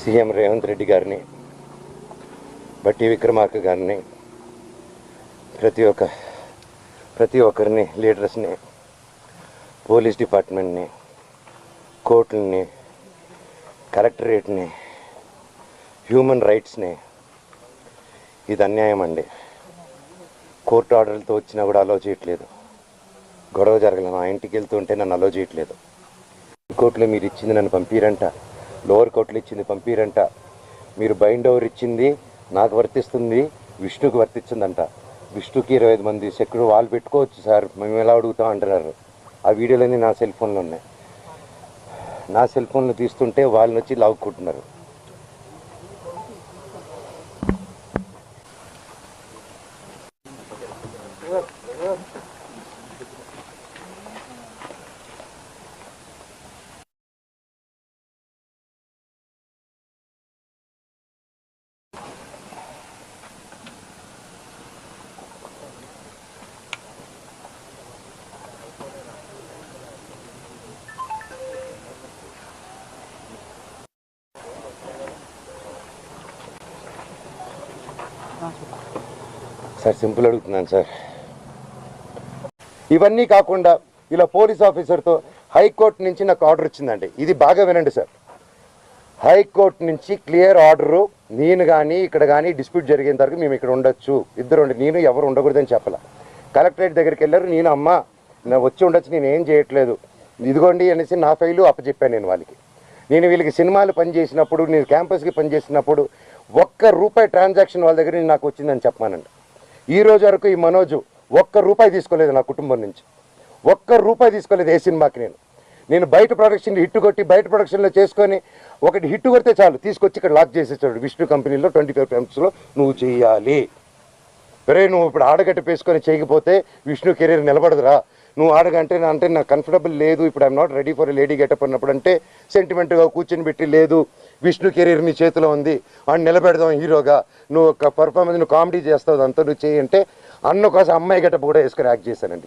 CM Revanth Reddy గారిని బట్టి విక్రమార్క గారిని ప్రతి ఒక్క ప్రతి ఒక్కరిని లీడర్స్ని పోలీస్ డిపార్ట్మెంట్ని కోర్టుల్ని కలెక్టరేట్ని హ్యూమన్ రైట్స్ని ఇది అన్యాయం అండి. కోర్టు ఆర్డర్లతో వచ్చినా కూడా అలో చేయట్లేదు. గొడవ జరగలేదు మా ఇంటికి వెళ్తుంటే నన్ను అలో చేయట్లేదు. కోర్టులో మీరు ఇచ్చింది నన్ను పంపిరంట. లోవర్ కోర్టులో ఇచ్చింది పంపిరంట. మీరు బైండ్ ఓవర్ ఇచ్చింది నాకు వర్తిస్తుంది విష్ణుకి వర్తించిందంట విష్ణుకి ఇరవై ఐదు మంది సెక్యూర్ వాళ్ళు పెట్టుకోవచ్చు సార్ మేము ఎలా అడుగుతాం అంటున్నారు. ఆ వీడియోలన్నీ నా సెల్ ఫోన్లో ఉన్నాయి. నా సెల్ ఫోన్లు తీస్తుంటే వాళ్ళని వచ్చి లాక్కుంటున్నారు సార్ సింపుల్ అడుగుతున్నాను సార్. ఇవన్నీ కాకుండా ఇలా పోలీస్ ఆఫీసర్తో హైకోర్టు నుంచి నాకు ఆర్డర్ వచ్చిందండి ఇది బాగా వినండి సార్. హైకోర్టు నుంచి క్లియర్ ఆర్డరు నేను కానీ ఇక్కడ కానీ డిస్ప్యూట్ జరిగేంత వరకు మేము ఇక్కడ ఉండొచ్చు. ఇద్దరు ఉండి నేను ఎవరు ఉండకూడదని చెప్పాల. కలెక్టరేట్ దగ్గరికి వెళ్ళారు నేను అమ్మ నా వచ్చి ఉండొచ్చు నేను ఏం చేయట్లేదు. ఇదిగోండి అనేసి నా ఫైలు అప్పచెప్పాను నేను వాళ్ళకి. నేను వీళ్ళకి సినిమాలు పనిచేసినప్పుడు నేను క్యాంపస్కి పనిచేసినప్పుడు ఒక్క రూపాయి ట్రాన్సాక్షన్ వాళ్ళ దగ్గర నాకు వచ్చిందని చెప్పానండి ఈ రోజు వరకు ఈ మనోజు ఒక్క రూపాయి తీసుకోలేదు నా కుటుంబం నుంచి. ఒక్క రూపాయి తీసుకోలేదు ఏ సినిమాకి నేను. నేను బయట ప్రొడక్షన్ హిట్ కొట్టి బయట ప్రొడక్షన్లో చేసుకొని ఒకటి హిట్ కొడితే చాలు తీసుకొచ్చి ఇక్కడ లాక్ చేసేసాడు విష్ణు కంపెనీలో ట్వంటీ ఫైవ్లో నువ్వు చేయాలి రే నువ్వు ఇప్పుడు ఆడగట్ట పేసుకొని చేయకపోతే విష్ణు కెరీర్ నిలబడదురా. నువ్వు ఆడగంటే నా- అంటే నాకు కంఫర్టబుల్ లేదు. ఇప్పుడు I'm not ready for lady getup అన్నప్పుడు అంటే సెంటిమెంట్గా కూర్చొని పెట్టి లేదు. విష్ణు కెరీర్ నీ చేతిలో ఉంది. వాడిని నిలబెడదాం హీరోగా. నువ్వు ఒక పర్ఫార్మెన్స్ నువ్వు కామెడీ చేస్తావు అంతా నువ్వు చేయంటే అన్న కోసం అమ్మాయి గెటప్ కూడా వేసుకొని యాక్ట్ చేశానండి.